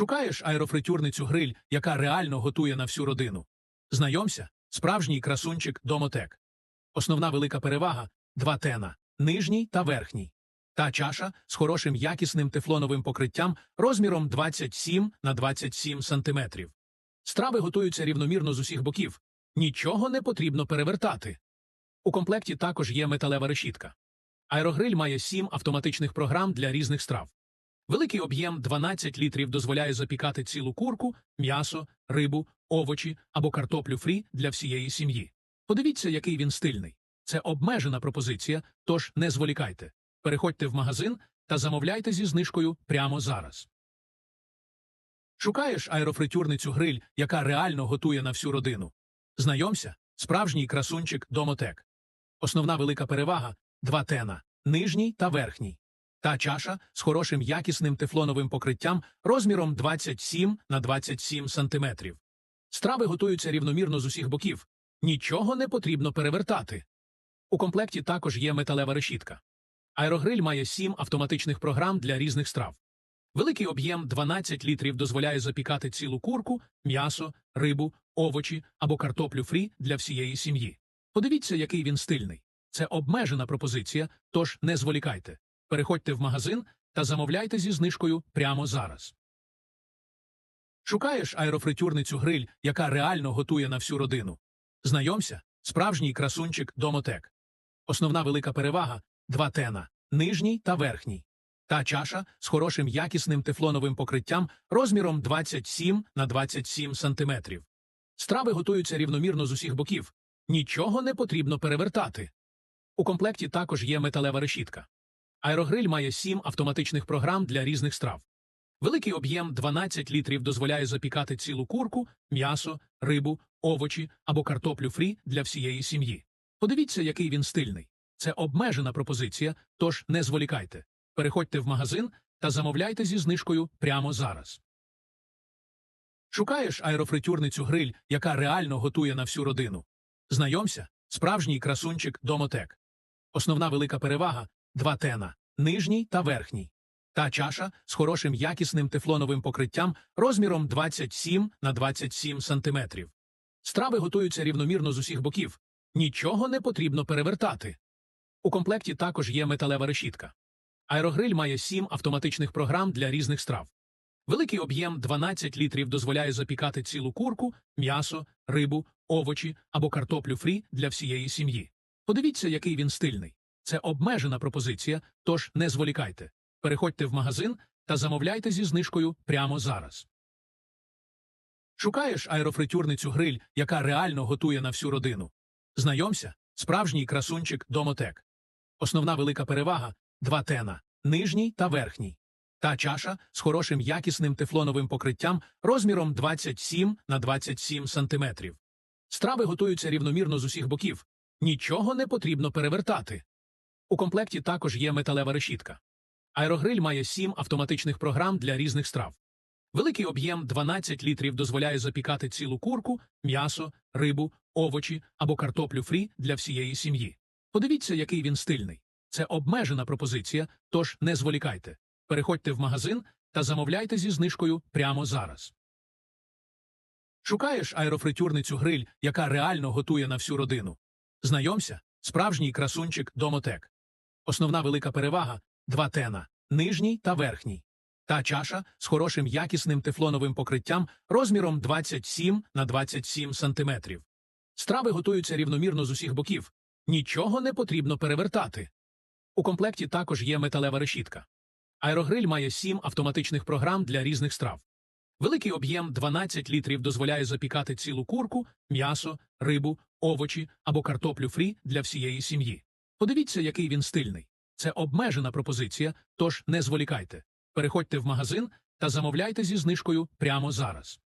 Шукаєш аерофритюрницю гриль, яка реально готує на всю родину. Знайомся, справжній красунчик Домотек. Основна велика перевага два тена нижній та верхній. Та чаша з хорошим якісним тефлоновим покриттям розміром 27 на 27 см. Страви готуються рівномірно з усіх боків. Нічого не потрібно перевертати. У комплекті також є металева решітка. Аерогриль має 7 автоматичних програм для різних страв. Великий об'єм 12 літрів дозволяє запікати цілу курку, м'ясо, рибу, овочі або картоплю фрі для всієї сім'ї. Подивіться, який він стильний. Це обмежена пропозиція, тож не зволікайте. Переходьте в магазин та замовляйте зі знижкою прямо зараз. Шукаєш аерофритюрницю гриль, яка реально готує на всю родину. Знайомся, справжній красунчик Домотек. Основна велика перевага два тена нижній та верхній. Та чаша з хорошим якісним тефлоновим покриттям розміром 27 на 27 см. Страви готуються рівномірно з усіх боків. Нічого не потрібно перевертати. У комплекті також є металева решітка. Аерогриль має 7 автоматичних програм для різних страв. Великий об'єм 12 літрів дозволяє запікати цілу курку, м'ясо, рибу, овочі або картоплю фрі для всієї сім'ї. Подивіться, який він стильний. Це обмежена пропозиція, тож не зволікайте. Переходьте в магазин та замовляйте зі знижкою прямо зараз. Шукаєш аерофритюрницю гриль, яка реально готує на всю родину. Знайомся, справжній красунчик Домотек. Основна велика перевага два тена нижній та верхній. Та чаша з хорошим якісним тефлоновим покриттям розміром 27 на 27 см. Страви готуються рівномірно з усіх боків. Нічого не потрібно перевертати. У комплекті також є металева решітка. Аерогриль має 7 автоматичних програм для різних страв. Великий об'єм 12 літрів дозволяє запікати цілу курку, м'ясо, рибу, овочі або картоплю фрі для всієї сім'ї. Подивіться, який він стильний. Це обмежена пропозиція, тож не зволікайте. Переходьте в магазин та замовляйте зі знижкою прямо зараз. Шукаєш аерофритюрницю гриль, яка реально готує на всю родину. Знайомся, справжній красунчик Домотек. Основна велика перевага два тена нижній та верхній. Та чаша з хорошим якісним тефлоновим покриттям розміром 27 на 27 см. Страви готуються рівномірно з усіх боків. Нічого не потрібно перевертати. У комплекті також є металева решітка. Аерогриль має 7 автоматичних програм для різних страв. Великий об'єм 12 літрів дозволяє запікати цілу курку, м'ясо, рибу, овочі або картоплю фрі для всієї сім'ї. Подивіться, який він стильний. Це обмежена пропозиція, тож не зволікайте. Переходьте в магазин та замовляйте зі знижкою прямо зараз. Шукаєш аерофритюрницю гриль, яка реально готує на всю родину. Знайомся, справжній красунчик Домотек. Основна велика перевага два тена нижній та верхній. Та чаша з хорошим якісним тефлоновим покриттям розміром 27 на 27 см. Страви готуються рівномірно з усіх боків. Нічого не потрібно перевертати. У комплекті також є металева решітка. Аерогриль має 7 автоматичних програм для різних страв. Великий об'єм 12 літрів дозволяє запікати цілу курку, м'ясо, рибу, овочі або картоплю фрі для всієї сім'ї. Подивіться, який він стильний. Це обмежена пропозиція, тож не зволікайте. Переходьте в магазин та замовляйте зі знижкою прямо зараз. Шукаєш аерофритюрницю гриль, яка реально готує на всю родину. Знайомся, справжній красунчик Домотек. Основна велика перевага два тена нижній та верхній. Та чаша з хорошим якісним тефлоновим покриттям розміром 27 на 27 см. Страви готуються рівномірно з усіх боків. Нічого не потрібно перевертати. У комплекті також є металева решітка. Аерогриль має 7 автоматичних програм для різних страв. Великий об'єм 12 літрів дозволяє запікати цілу курку, м'ясо, рибу, овочі або картоплю фрі для всієї сім'ї. Подивіться, який він стильний. Це обмежена пропозиція, тож не зволікайте. Переходьте в магазин та замовляйте зі знижкою прямо зараз.